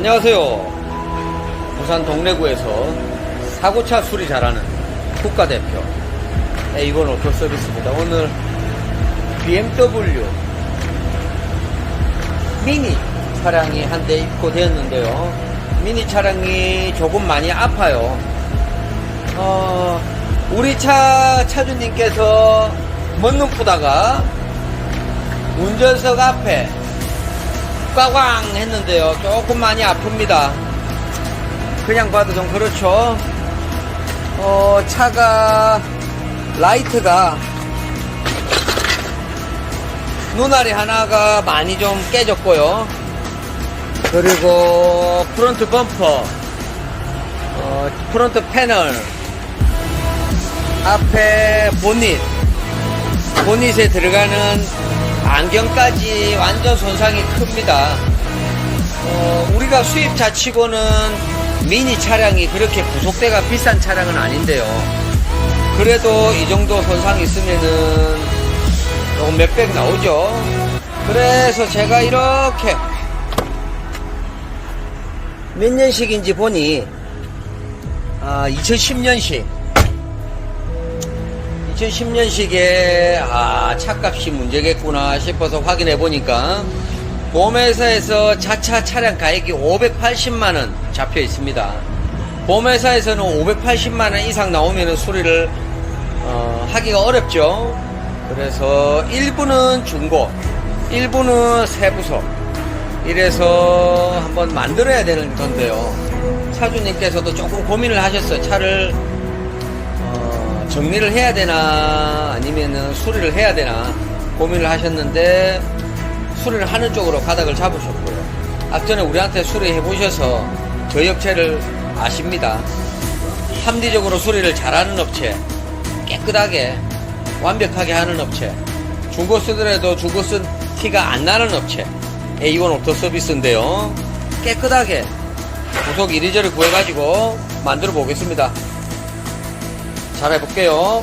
안녕하세요. 부산 동래구에서 사고차 수리 잘하는 국가대표 A1 오토 서비스입니다. 오늘 BMW 미니 차량이 한 대 입고되었는데요. 미니 차량이 조금 많이 아파요. 어, 우리 차 차주님께서 먼눈 푸다가 운전석 앞에 꽝꽝 했는데요. 조금 많이 아픕니다. 그냥 봐도 좀 그렇죠. 어, 차가 라이트가 눈알이 하나가 많이 좀 깨졌고요. 그리고 프론트 범퍼, 어, 프론트 패널, 앞에 보닛, 보닛에 들어가는 안경까지 완전 손상이 큽니다. 어, 우리가 수입차 치고는 미니 차량이 그렇게 구속대가 비싼 차량은 아닌데요. 그래도 이 정도 손상이 있으면은 몇백 나오죠. 그래서 제가 이렇게 몇 년식인지 보니 아, 2010년식 2010년식에 아 차값이 문제겠구나 싶어서 확인해 보니까 보험회사에서 자차 차량 가액이 580만원 잡혀 있습니다. 보험회사에서는 580만원 이상 나오면 수리를 어, 하기가 어렵죠. 그래서 일부는 중고, 일부는 세부서 이래서 한번 만들어야 되는 건데요. 차주님께서도 조금 고민을 하셨어요. 차를 어, 정리를 해야 되나 아니면은 수리를 해야 되나 고민을 하셨는데 수리를 하는 쪽으로 가닥을 잡으셨고요. 앞전에 우리한테 수리해 보셔서 저희 업체를 아십니다. 합리적으로 수리를 잘하는 업체, 깨끗하게 완벽하게 하는 업체, 중고 쓰더라도 중고 쓴 티가 안 나는 업체, A1 오토 서비스인데요. 깨끗하게 구속 이리저리 구해가지고 만들어 보겠습니다. 잘 해볼게요.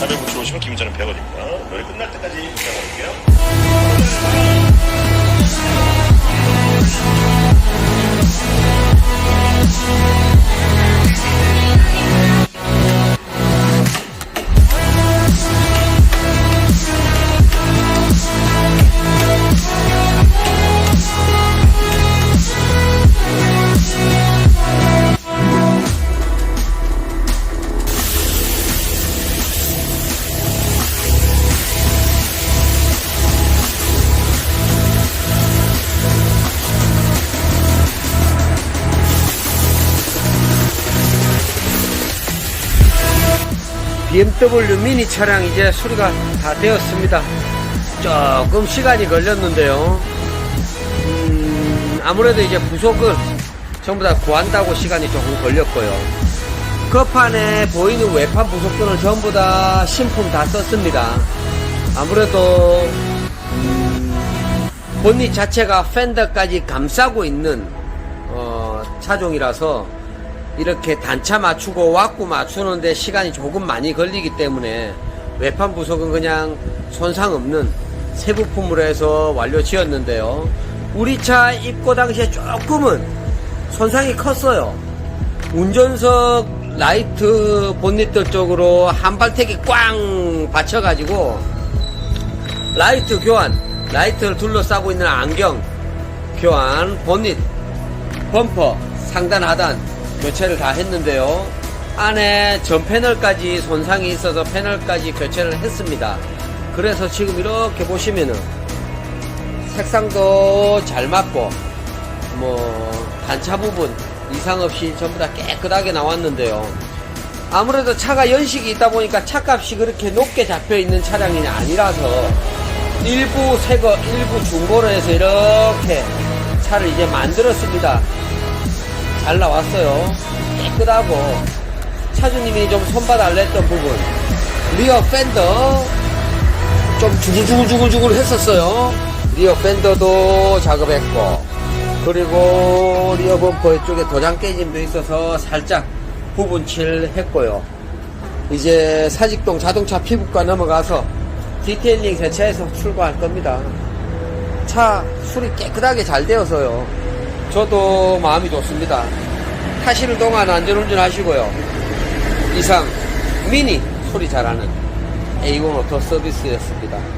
차를 붙여 오시면 김전은 100원입니다. 노래 끝날 때까지 기다려볼게요. BMW 미니 차량 이제 수리가 다 되었습니다. 조금 시간이 걸렸는데요. 음, 아무래도 이제 부속을 전부 다 구한다고 시간이 조금 걸렸고요. 급판에 보이는 외판 부속들은 전부 다 신품 다 썼습니다. 아무래도 음, 본닛 자체가 팬더까지 감싸고 있는 어, 차종이라서 이렇게 단차 맞추고 왁구 맞추는데 시간이 조금 많이 걸리기 때문에 외판 부속은 그냥 손상 없는 새 부품으로 해서 완료 지었는데요. 우리 차 입고 당시에 조금은 손상이 컸어요. 운전석 라이트 본닛들 쪽으로 한발택이 꽝 받쳐가지고 라이트 교환, 라이트를 둘러싸고 있는 안경 교환, 본닛, 범퍼, 상단 하단 교체를 다 했는데요. 안에 전 패널까지 손상이 있어서 패널까지 교체를 했습니다. 그래서 지금 이렇게 보시면은 색상도 잘 맞고 뭐 단차 부분 이상 없이 전부 다 깨끗하게 나왔는데요. 아무래도 차가 연식이 있다 보니까 차값이 그렇게 높게 잡혀 있는 차량이 아니라서 일부 새거, 일부 중고로 해서 이렇게 차를 이제 만들었습니다. 잘 나왔어요. 깨끗하고 차주님이 좀 손바닥 알랬던 부분 리어 팬더 좀 주글주글주글주글 했었어요. 리어 팬더도 작업했고 그리고 리어 범퍼 쪽에 도장 깨짐도 있어서 살짝 부분칠 했고요. 이제 사직동 자동차 피부과 넘어가서 디테일링 세차해서 출고할 겁니다. 차 술이 깨끗하게 잘 되어서요. 저도 마음이 좋습니다. 타시는 동안 안전운전 하시고요. 이상 미니 소리 잘하는 A1 오토 서비스였습니다.